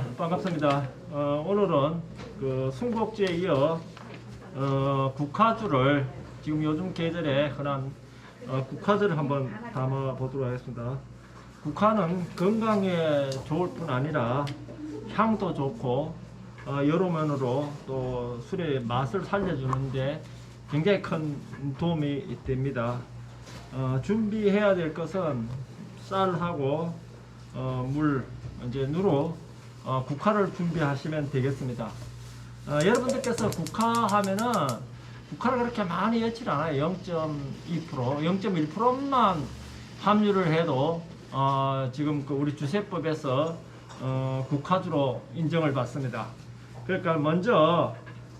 자 반갑습니다. 어, 오늘은 그 순국지에 이어 어, 국화주를 지금 요즘 계절에 흔한 어, 국화주를 한번 담아 보도록 하겠습니다. 국화는 건강에 좋을 뿐 아니라 향도 좋고 어, 여러 면으로 또 술의 맛을 살려주는데 굉장히 큰 도움이 됩니다. 어, 준비해야 될 것은 쌀하고 어, 물 이제 누로 어, 국화를 준비하시면 되겠습니다. 어, 여러분들께서 국화 하면은 국화를 그렇게 많이 넣질 않아요. 0.2%, 0.1%만 함유를 해도 어, 지금 그 우리 주세법에서 어, 국화주로 인정을 받습니다. 그러니까 먼저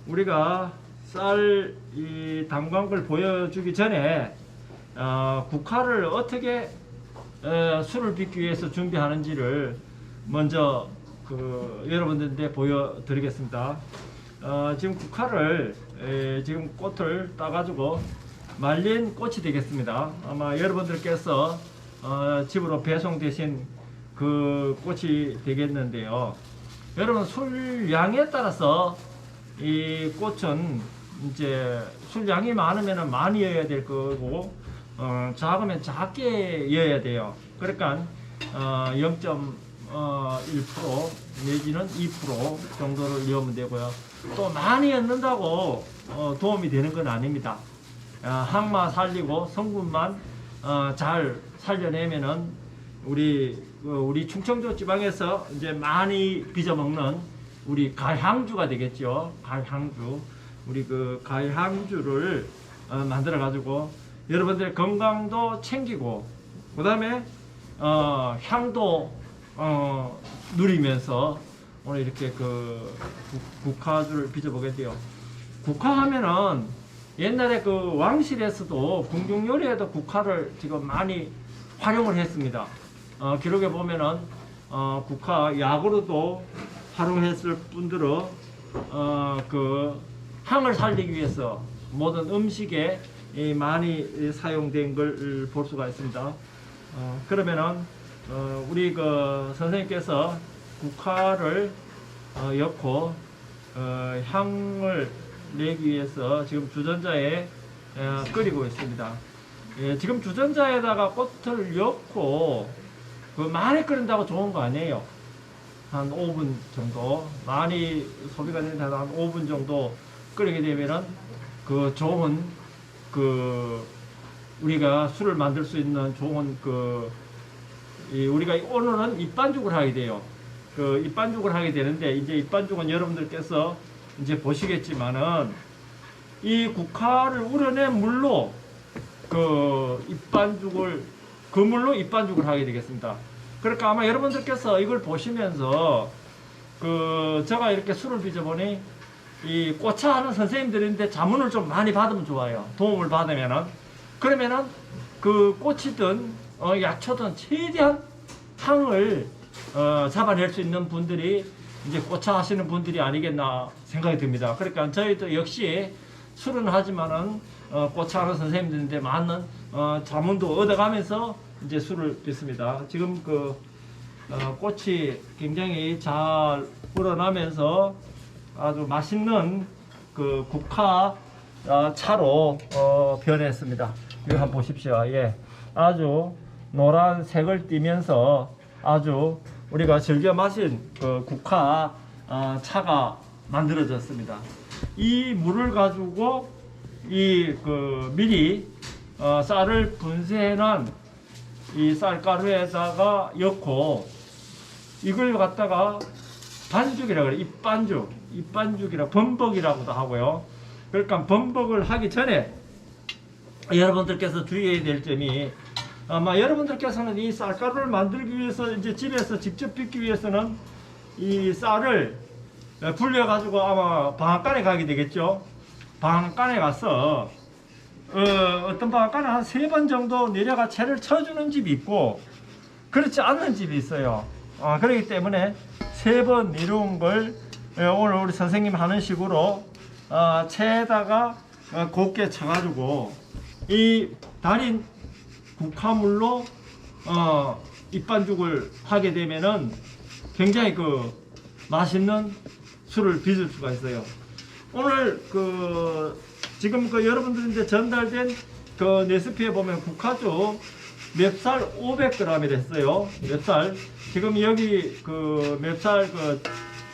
우리가 쌀 이 담광을 보여주기 전에 어, 국화를 어떻게 에, 술을 빚기 위해서 준비하는지를 먼저 그 여러분들한테 보여드리겠습니다. 어, 지금 국화를 에, 지금 꽃을 따가지고 말린 꽃이 되겠습니다. 아마 여러분들께서 어, 집으로 배송되신 그 꽃이 되겠는데요. 여러분 술량에 따라서 이 꽃은 이제 술량이 많으면 많이 여야 될 거고 어, 작으면 작게 여야 돼요. 그러니까 어, 0.1% 내지는 2% 정도를 넣으면 되고요. 또 많이 넣는다고 어, 도움이 되는 건 아닙니다. 어, 항마 살리고 성분만 어, 잘 살려내면은 우리 그 우리 충청도 지방에서 이제 많이 빚어 먹는 우리 갈향주가 되겠죠. 갈향주. 우리 그 갈향주를 어, 만들어 가지고 여러분들의 건강도 챙기고 그 다음에 어, 향도 어, 누리면서 오늘 이렇게 그 국- 국화주를 빚어보게 돼요. 국화하면은 옛날에 그 왕실에서도 궁중 요리에도 국화를 지금 많이 활용을 했습니다. 어, 기록에 보면은 어, 국화 약으로도 활용했을 뿐더러 어, 그 향을 살리기 위해서 모든 음식에 이 많이 사용된 걸 볼 수가 있습니다. 어, 그러면은 어, 우리 그 선생님께서 국화를 어, 엮고 어, 향을 내기 위해서 지금 주전자에 어, 끓이고 있습니다. 예, 지금 주전자에다가 꽃을 엮고 그 많이 끓인다고 좋은 거 아니에요. 한 5분 정도 많이 소비가 되는 한 5분 정도 끓이게 되면은 그 좋은 그 우리가 술을 만들 수 있는 좋은 그 이 우리가 오늘은 입반죽을 하게 돼요. 그 입반죽을 하게 되는데 이제 입반죽은 여러분들께서 이제 보시겠지만은 이 국화를 우려낸 물로 그 입반죽을 그 물로 입반죽을 하게 되겠습니다. 그러니까 아마 여러분들께서 이걸 보시면서 그 제가 이렇게 술을 빚어보니 이 꽃차 하는 선생님들인데 자문을 좀 많이 받으면 좋아요. 도움을 받으면은 그러면은 그 꽃이든 어, 약초든 최대한 향을 어, 잡아낼 수 있는 분들이 이제 꽃차 하시는 분들이 아니겠나 생각이 듭니다. 그러니까 저희도 역시 술은 하지만은 어, 꽃차 하는 선생님들인데 많은 어, 자문도 얻어가면서 이제 술을 빚습니다. 지금 그 어, 꽃이 굉장히 잘 우러나면서 아주 맛있는 그 국화 어, 차로 어, 변했습니다. 이거 한번 보십시오. 예, 아주 노란색을 띠면서 아주 우리가 즐겨 마신 그 국화 어, 차가 만들어졌습니다. 이 물을 가지고 이 그 미리 어, 쌀을 분쇄해놓은 이 쌀가루에다가 넣고 이걸 갖다가 반죽이라 그래 입반죽 입반죽이라 범벅이라고도 하고요 그러니까 범벅을 하기 전에 여러분들께서 주의해야 될 점이 아마 여러분들께서는 이 쌀가루를 만들기 위해서 이제 집에서 직접 빚기 위해서는 이 쌀을 불려 가지고 아마 방앗간에 가게 되겠죠 방앗간에 가서 어, 어떤 방앗간에 한 세 번 정도 내려가 채를 쳐주는 집이 있고 그렇지 않는 집이 있어요. 어, 그렇기 때문에 세 번 내려온 걸 어, 오늘 우리 선생님 하는 식으로 어, 채에다가 어, 곱게 쳐가지고 이 달인 국화물로 어, 입반죽을 하게 되면은 굉장히 그 맛있는 술을 빚을 수가 있어요. 오늘 그 지금 그 여러분들한테 전달된 그 레시피에 보면 국화주 맵쌀 500g이 됐어요. 맵쌀 지금 여기 그 맵쌀 그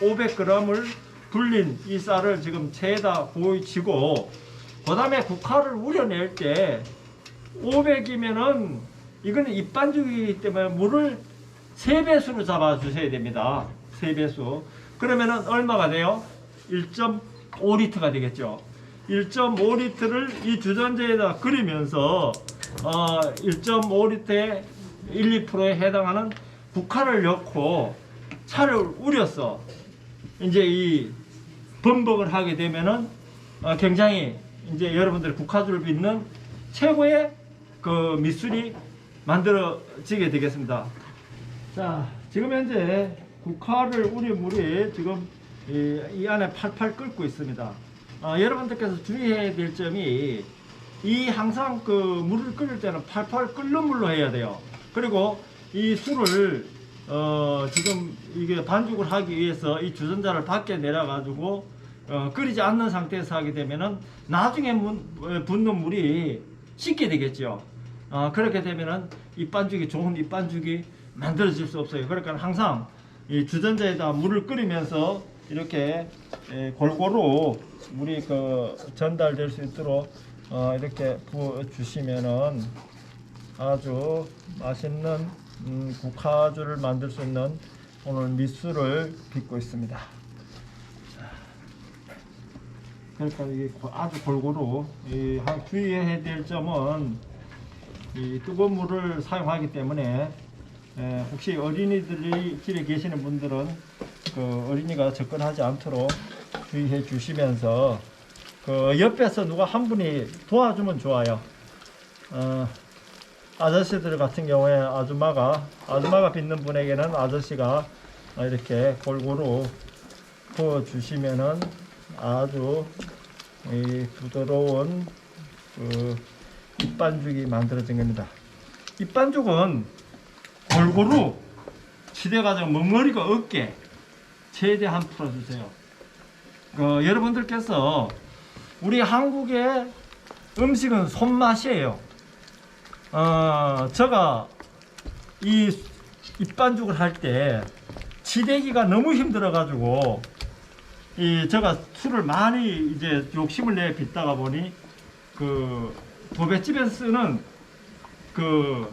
500g을 불린 이 쌀을 지금 체에다 보이치고 그 다음에 국화를 우려낼 때 500이면은 이거는 입반죽이기 때문에 물을 3배수로 잡아 주셔야 됩니다. 3배수. 그러면은 얼마가 돼요? 1.5리터가 되겠죠. 1.5리터를 이 주전자에다 끓이면서 어 1.5리터에 1, 2%에 해당하는 국화를 넣고 차를 우렸어. 이제 이 범벅을 하게 되면은 어, 굉장히 이제 여러분들 국화주를 빚는 최고의 그 미술이 만들어지게 되겠습니다. 자, 지금 현재 국화를 우린 물이 지금 이, 이 안에 팔팔 끓고 있습니다. 아, 여러분들께서 주의해야 될 점이 이 항상 그 물을 끓일 때는 팔팔 끓는 물로 해야 돼요. 그리고 이 술을 어, 지금 이게 반죽을 하기 위해서 이 주전자를 밖에 내려가지고 어, 끓이지 않는 상태에서 하게 되면은 나중에 문, 어, 붓는 물이 식게 되겠죠. 어, 그렇게 되면은 입반죽이 좋은 입반죽이 만들어질 수 없어요. 그러니까 항상 이 주전자에다 물을 끓이면서 이렇게 에, 골고루 물이 그 전달될 수 있도록 어, 이렇게 부어 주시면은 아주 맛있는 음, 국화주를 만들 수 있는 오늘 밑술을 빚고 있습니다. 그러니까 이게 고- 아주 골고루 이, 한 주의해야 될 점은 이 뜨거운 물을 사용하기 때문에 에, 혹시 어린이들이 길에 계시는 분들은 그 어린이가 접근하지 않도록 주의해 주시면서 그 옆에서 누가 한 분이 도와주면 좋아요. 어, 아저씨들 같은 경우에 아줌마가 아줌마가 빚는 분에게는 아저씨가 이렇게 골고루 부어 주시면은 아주 이 부드러운 그 입반죽이 만들어진 겁니다. 입반죽은 골고루 치대가지고 멍어리가 없게 최대한 풀어주세요. 그 여러분들께서 우리 한국의 음식은 손맛이에요. 어, 제가 이 입반죽을 할때 치대기가 너무 힘들어가지고 이 제가 술을 많이 이제 욕심을 내 빚다가 보니 그 도배집에서 쓰는 그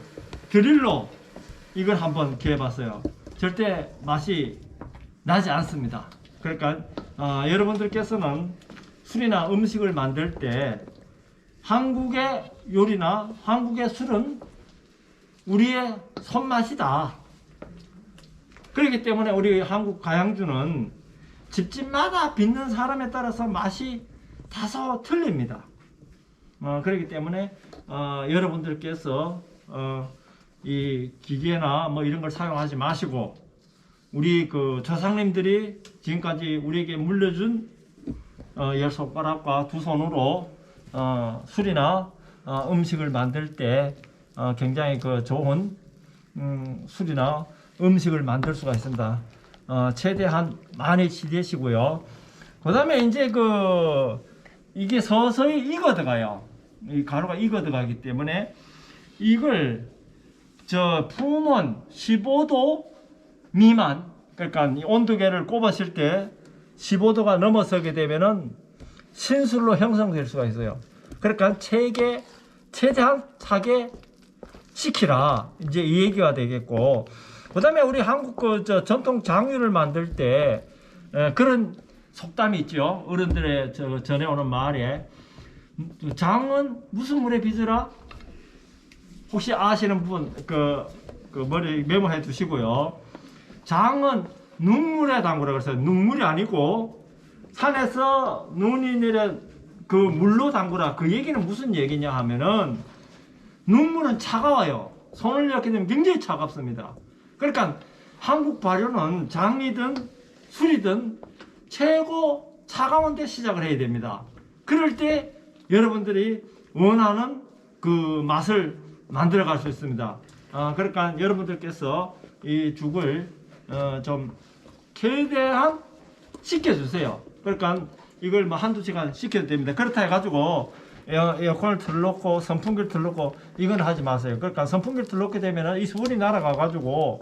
드릴로 이걸 한번 기해봤어요. 절대 맛이 나지 않습니다. 그러니까 어, 여러분들께서는 술이나 음식을 만들 때 한국의 요리나 한국의 술은 우리의 손맛이다. 그렇기 때문에 우리 한국 가양주는 집집마다 빚는 사람에 따라서 맛이 다소 틀립니다. 어, 그렇기 때문에 어, 여러분들께서 어, 이 기계나 뭐 이런 걸 사용하지 마시고 우리 그 조상님들이 지금까지 우리에게 물려준 어, 열 손가락과 두 손으로 어, 술이나 어, 음식을 만들 때 어, 굉장히 그 좋은 음, 술이나 음식을 만들 수가 있습니다. 어, 최대한 많이 지내시고요. 그 다음에 이제 그 이게 서서히 익어 들어가요. 이 가루가 익어 들어가기 때문에 이걸 저 품은 15도 미만 그러니까 이 온도계를 꼽았을 때 15도가 넘어서게 되면은 신술로 형성될 수가 있어요. 그러니까 체계 최대한 차게 시키라. 이제 이 얘기가 되겠고. 그 다음에 우리 한국 그 저 전통 장류를 만들 때 에, 그런 속담이 있죠. 어른들의 저 전해오는 말에. 음, 장은 무슨 물에 빚으라 혹시 아시는 분 그 그 머리 메모해 두시고요 장은 눈물에 담그라 그래서 눈물이 아니고 산에서 눈이 내려 그 물로 담그라 그 얘기는 무슨 얘기냐 하면은 눈물은 차가워요. 손을 이렇게 되면 굉장히 차갑습니다. 그러니까 한국 발효는 장이든 술이든 최고 차가운 데 시작을 해야 됩니다. 그럴 때 여러분들이 원하는 그 맛을 만들어 갈 수 있습니다. 아, 그러니까 여러분들께서 이 죽을 어, 좀 최대한 식혀주세요. 그러니까 이걸 뭐 한두 시간 식혀도 됩니다. 그렇다 해가지고 에어, 에어컨을 틀어놓고 선풍기를 틀어놓고 이건 하지 마세요. 그러니까 선풍기를 틀어놓게 되면 이 수분이 날아가가지고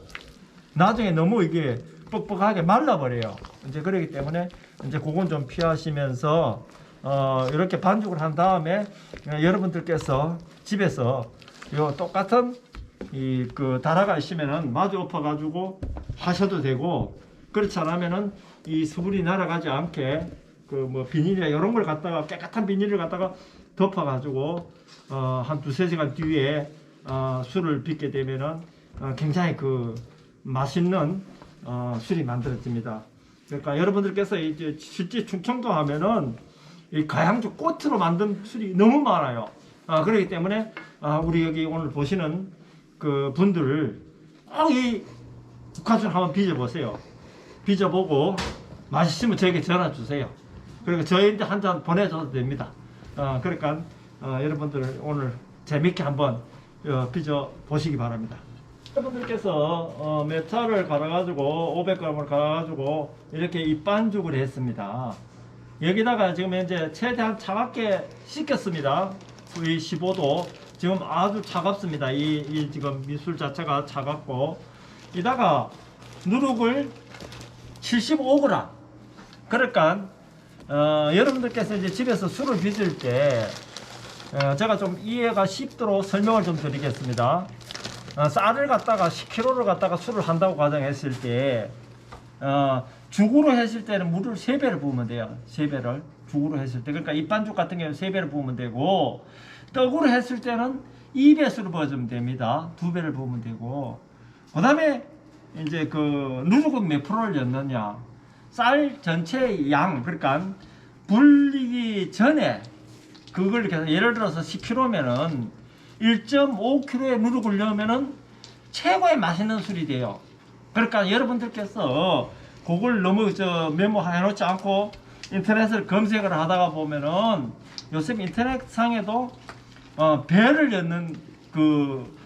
나중에 너무 이게 뻑뻑하게 말라버려요. 이제 그러기 때문에 이제 그건 좀 피하시면서 어, 이렇게 반죽을 한 다음에 어, 여러분들께서 집에서 요 똑같은 이 그 다라가 있으면은 마주 엎어 가지고 하셔도 되고 그렇지 않으면은 이 수분이 날아가지 않게 그 뭐 비닐이나 이런 걸 갖다가 깨끗한 비닐을 갖다가 덮어 가지고 어, 한 두세 시간 뒤에 어, 술을 빚게 되면은 어, 굉장히 그 맛있는 어, 술이 만들어집니다. 그러니까 여러분들께서 이제 실제 충청도 하면은 이 가양주 꽃으로 만든 술이 너무 많아요. 아, 그렇기 때문에 아, 우리 여기 오늘 보시는 그 분들 꼭이 국화술 한번 빚어보세요. 빚어보고 맛있으면 저에게 전화 주세요. 그리고 저희한테 한 잔 보내줘도 됩니다. 어, 그러니까 어, 여러분들 오늘 재밌게 한번 어, 빚어 보시기 바랍니다. 여러분들께서 어, 메탈을 갈아가지고 500g을 갈아가지고 이렇게 입반죽을 했습니다. 여기다가 지금 현재 최대한 차갑게 식혔습니다. V 15도 지금 아주 차갑습니다. 이, 이 지금 미술 자체가 차갑고 이다가 누룩을 75g 그러니까 어, 여러분들께서 이제 집에서 술을 빚을 때 어, 제가 좀 이해가 쉽도록 설명을 좀 드리겠습니다. 어, 쌀을 갖다가 10kg를 갖다가 술을 한다고 가정했을 때 어, 죽으로 했을 때는 물을 3배를 부으면 돼요. 3배를 죽으로 했을 때 그러니까 입반죽 같은 경우는 3배를 부으면 되고 떡으로 했을 때는 2배수로 부어주면 됩니다. 2배를 부으면 되고 그 다음에 이제 그 누룩은 몇 프로를 넣느냐 쌀 전체의 양 그러니까 불리기 전에 그걸 이렇게 예를 들어서 10kg면은 1.5kg의 누룩을 넣으면은 최고의 맛있는 술이 돼요. 그러니까 여러분들께서 그걸 너무 저 메모해 놓지 않고 인터넷을 검색을 하다가 보면은 요새 인터넷 상에도 어, 배를 넣는 그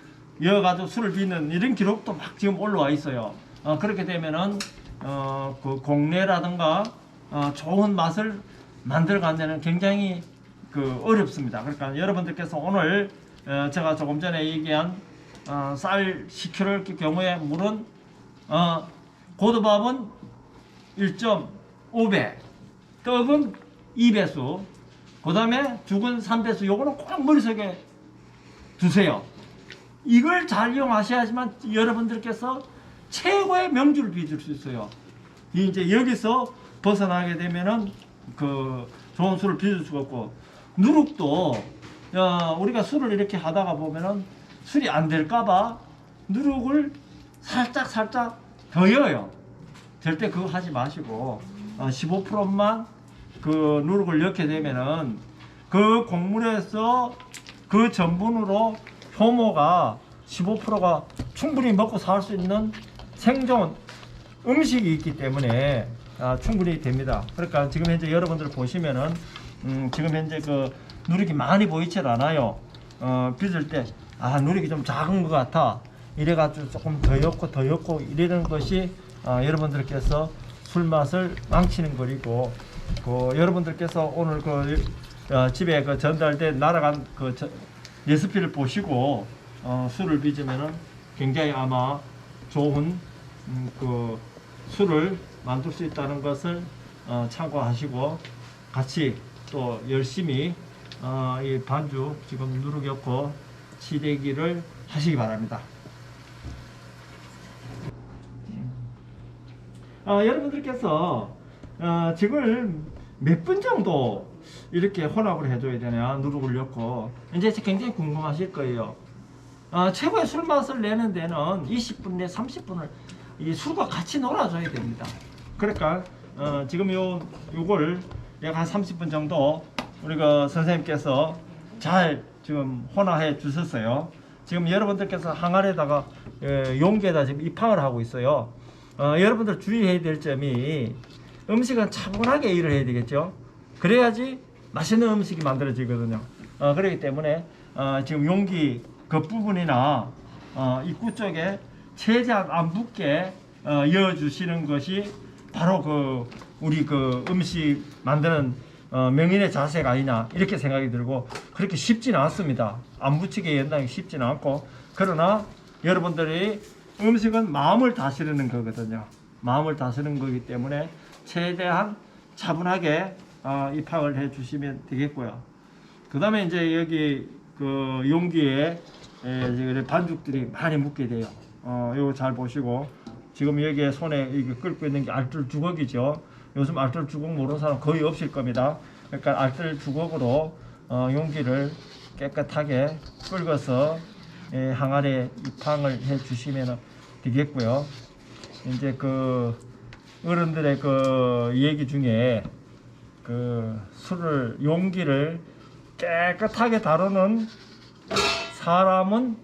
여가지고 술을 빚는 이런 기록도 막 지금 올라와 있어요. 어, 그렇게 되면은 어, 그 공내라든가 어, 좋은 맛을 만들어가는 데는 굉장히 그 어렵습니다. 그러니까 여러분들께서 오늘 어, 제가 조금 전에 얘기한 어, 쌀 10kg 경우에 물은 어, 고두밥은 1.5배, 떡은 2배수, 그 다음에 죽은 3배수, 요거는 꼭 머릿속에 두세요. 이걸 잘 이용하셔야지만 여러분들께서 최고의 명주를 빚을 수 있어요. 이 이제 여기서 벗어나게 되면은 그 좋은 술을 빚을 수가 없고 누룩도 어, 우리가 술을 이렇게 하다가 보면은 술이 안 될까봐 누룩을 살짝 살짝 더 넣어요. 절대 그거 하지 마시고 어, 15%만 그 누룩을 넣게 되면은 그 곡물에서 그 전분으로 효모가 15%가 충분히 먹고 살 수 있는 생존 음식이 있기 때문에 아, 충분히 됩니다. 그러니까 지금 현재 여러분들 보시면은 음, 지금 현재 그 누룩이 많이 보이질 않아요. 어, 빚을 때 아, 누룩이 좀 작은 것 같아. 이래가지고 조금 더 엮고 더 엮고 이러는 것이 아, 여러분들께서 술 맛을 망치는 거리고 그 여러분들께서 오늘 그 어, 집에 그 전달된 날아간 그 저, 레시피를 보시고 어, 술을 빚으면은 굉장히 아마 좋은 음, 그 술을 만들 수 있다는 것을 어, 참고하시고 같이 또 열심히 어, 이 반죽 지금 없고 치대기를 하시기 바랍니다. 어, 여러분들께서 어, 지금 몇 분 정도 이렇게 혼합을 해줘야 되냐 누룩을 넣고 이제 굉장히 궁금하실 거예요. 어, 최고의 술 맛을 내는 데는 20분 내 30분을 이 술과 같이 놀아줘야 됩니다. 그러니까 어, 지금 요 요걸 약 한 30분 정도 우리 가 선생님께서 잘 지금 혼합해 주셨어요. 지금 여러분들께서 항아리에다가 에, 용기에다 지금 입항을 하고 있어요. 어, 여러분들 주의해야 될 점이 음식은 차분하게 일을 해야 되겠죠. 그래야지 맛있는 음식이 만들어지거든요. 어, 그렇기 때문에 어, 지금 용기 겉부분이나 어, 입구 쪽에 최대한 안 붙게 어, 이어주시는 것이 바로 그 우리 그 음식 만드는 어, 명인의 자세가 아니냐 이렇게 생각이 들고 그렇게 쉽지는 않습니다. 안 붙이게 연당이 쉽지는 않고 그러나 여러분들이 음식은 마음을 다스리는 거거든요. 마음을 다스리는 거기 때문에 최대한 차분하게 어, 입학을 해 주시면 되겠고요. 그 다음에 이제 여기 그 용기에 에, 이제 반죽들이 많이 묻게 돼요. 어, 이거 잘 보시고 지금 여기에 손에 이게 끓고 있는 게 알뜰 주걱이죠. 요즘 알뜰 주걱 모르는 사람 거의 없을 겁니다. 그러니까 알뜰 주걱으로 어, 용기를 깨끗하게 예, 항아리에 입항을 해 주시면 되겠고요. 이제 그 어른들의 그 얘기 중에 그 술을 용기를 깨끗하게 다루는 사람은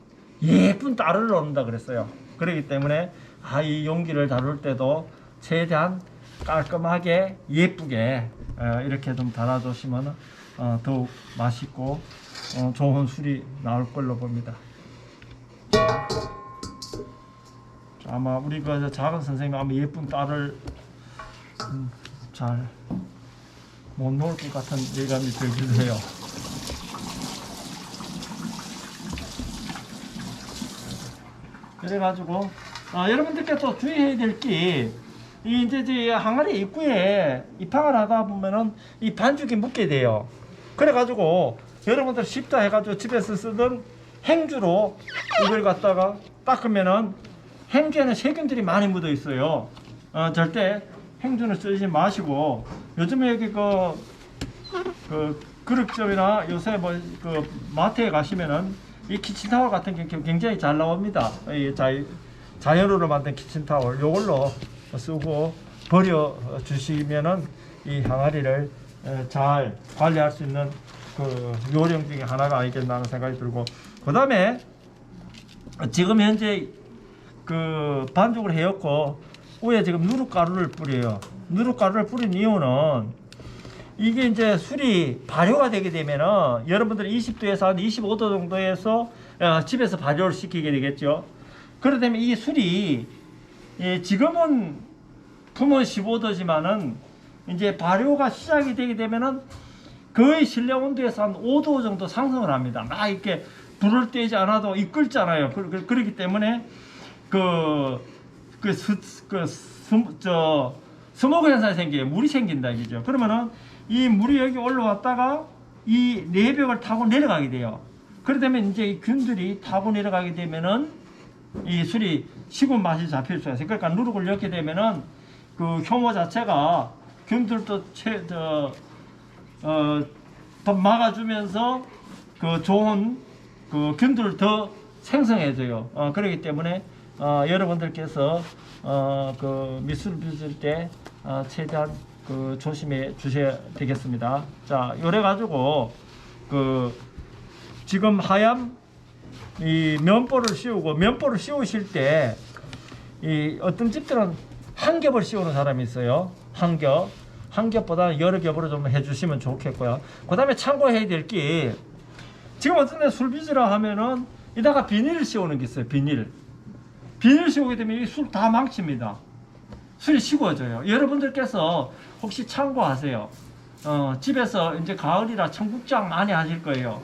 예쁜 딸을 얻는다 그랬어요. 그렇기 때문에 아, 이 용기를 다룰 때도 최대한 깔끔하게 예쁘게 어, 이렇게 좀 달아주시면 어, 더욱 맛있고 어, 좋은 술이 나올 걸로 봅니다. 자, 아마 우리 그 작은 선생님 아마 예쁜 딸을 음, 잘못 놓을 것 같은 예감이 들기도 해요. 그래가지고 아, 여러분들께 또 주의해야 될 게 이 이제 이 항아리 입구에 입항을 하다 보면은 이 반죽이 묻게 돼요. 그래가지고 여러분들 쉽다 해가지고 집에서 쓰던 행주로 이걸 갖다가 닦으면은 행주에는 세균들이 많이 묻어 있어요. 어, 절대 행주는 쓰지 마시고 요즘에 여기 그, 그 그릇점이나 요새 뭐 그 마트에 가시면은 이 키친타월 같은 게 굉장히 잘 나옵니다. 이 자, 자연으로 만든 키친타월 요걸로 쓰고 버려 주시면은 이 항아리를 에, 잘 관리할 수 있는 그 요령 중에 하나가 아니겠나 하는 생각이 들고 그 다음에 지금 현재 그 반죽을 해였고 위에 지금 누룩가루를 뿌려요. 누룩가루를 뿌린 이유는 이게 이제 술이 발효가 되게 되면은 여러분들 20도에서 한 25도 정도에서 어, 집에서 발효를 시키게 되겠죠. 그러다면 이 술이 예, 지금은 품은 15도지만은 이제 발효가 시작이 되게 되면은 거의 실내 온도에서 한 5도 정도 상승을 합니다. 막 이렇게 불을 떼지 않아도 이끌잖아요. 그, 그, 그렇기 때문에 그, 그, 스, 그, 스, 저, 스모그 현상이 생겨요. 물이 생긴다, 이죠. 그러면은 이 물이 여기 올라왔다가 이 내벽을 타고 내려가게 돼요. 그러다면 이제 이 균들이 타고 내려가게 되면은 이 술이 식은 맛이 잡힐 수가 있어요. 그러니까 누룩을 넣게 되면은 그 효모 자체가 균들도 채, 저, 어, 더 막아주면서 그 좋은 그 균들을 더 생성해줘요. 어, 그렇기 때문에 어, 여러분들께서 어, 그 미술 빚을 때 어, 최대한 그 조심해 주셔야 되겠습니다. 자, 요래 가지고 그 지금 하얀 이 면보를 씌우고 면보를 씌우실 때 이 어떤 집들은 한 겹을 씌우는 사람이 있어요. 한 겹. 한 겹보다 여러 겹으로 좀 해주시면 좋겠고요. 그 다음에 참고해야 될 게 지금 어떤 데 술빚이라 하면은 이다가 비닐을 씌우는 게 있어요. 비닐. 비닐 씌우게 되면 이 술 다 망칩니다. 술이 식어져요. 여러분들께서 혹시 참고하세요. 어, 집에서 이제 가을이라 청국장 많이 하실 거예요.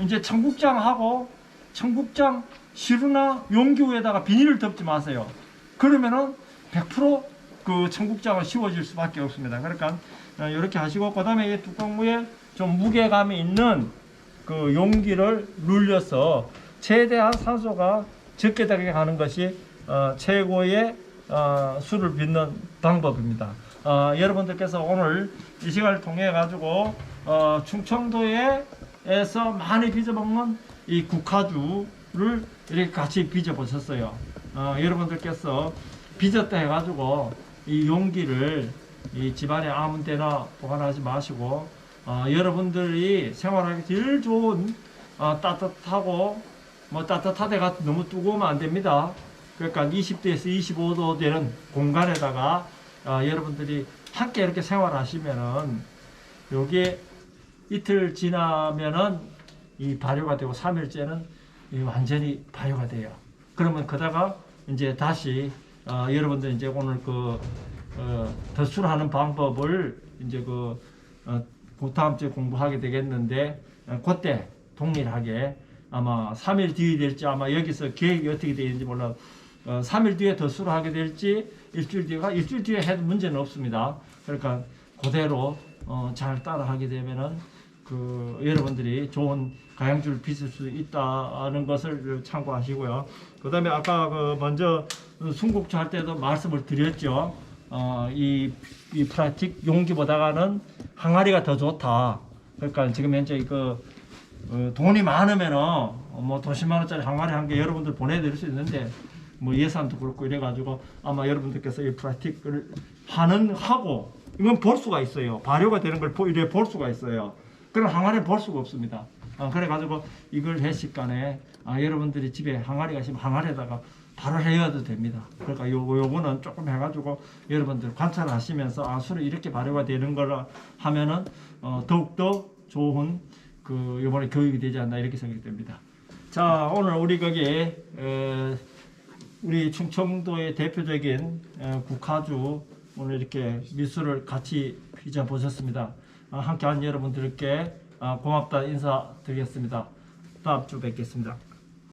이제 청국장하고 청국장 시루나 용기 위에다가 비닐을 덮지 마세요. 그러면은 100%그 청국장은 씌워질 수밖에 없습니다. 그러니까 어, 이렇게 하시고 그 다음에 이 뚜껑 위에 좀 무게감이 있는 그 용기를 눌려서 최대한 산소가 적게 되게 하는 것이 어, 최고의 어, 술을 빚는 방법입니다. 어, 여러분들께서 오늘 이 시간을 통해 가지고 어, 충청도에서 많이 빚어먹는 이 국화주를 이렇게 같이 빚어보셨어요. 어, 여러분들께서 빚었다 해가지고 이 용기를 이 집안에 아무 데나 보관하지 마시고 어, 여러분들이 생활하기 제일 좋은 어, 따뜻하고 뭐 따뜻하대가 너무 뜨거우면 안 됩니다. 그러니까 20도에서 25도 되는 공간에다가 어, 여러분들이 함께 이렇게 생활하시면은 요게 이틀 지나면은 이 발효가 되고 3일째는 이 완전히 발효가 돼요. 그러면 그다가 이제 다시 어, 여러분들 이제 오늘 그 어, 더술하는 방법을 이제 그 어, 그 다음 주에 공부하게 되겠는데 어, 그때 동일하게 아마 3일 뒤에 될지 아마 여기서 계획이 어떻게 되는지 몰라. 어, 3일 뒤에 더술을 하게 될지 일주일 뒤가 일주일 뒤에 해도 문제는 없습니다. 그러니까 그대로 어, 잘 따라하게 되면은 그 여러분들이 좋은 가양주를 빚을 수 있다는 것을 참고하시고요. 그 다음에 아까 그 먼저 순국주 할 때도 말씀을 드렸죠. 어, 이, 이 프라틱 용기보다가는 항아리가 더 좋다. 그러니까 지금 현재 그 어, 돈이 많으면은 어, 뭐 도십만 원짜리 항아리 한 개 여러분들 보내드릴 수 있는데 뭐 예산도 그렇고 이래가지고 아마 여러분들께서 이 프라틱을 하는 하고 이건 볼 수가 있어요. 발효가 되는 걸 보- 이래 볼 수가 있어요. 그럼 항아리 볼 수가 없습니다. 어, 그래가지고 이걸 해식간에 아, 여러분들이 집에 항아리가 있으면 항아리에다가 바로 해야도 됩니다. 그러니까 요거 요거는 조금 해가지고 여러분들 관찰하시면서 아 술이 이렇게 발효가 되는 거라 하면은 어, 더욱더 좋은 그 이번에 교육이 되지 않나 이렇게 생각됩니다. 자 오늘 우리 거기 에, 우리 충청도의 대표적인 에, 국화주 오늘 이렇게 미술을 같이 빚어 보셨습니다. 아, 함께한 여러분들께 아, 고맙다 인사드리겠습니다. 다음 주 뵙겠습니다.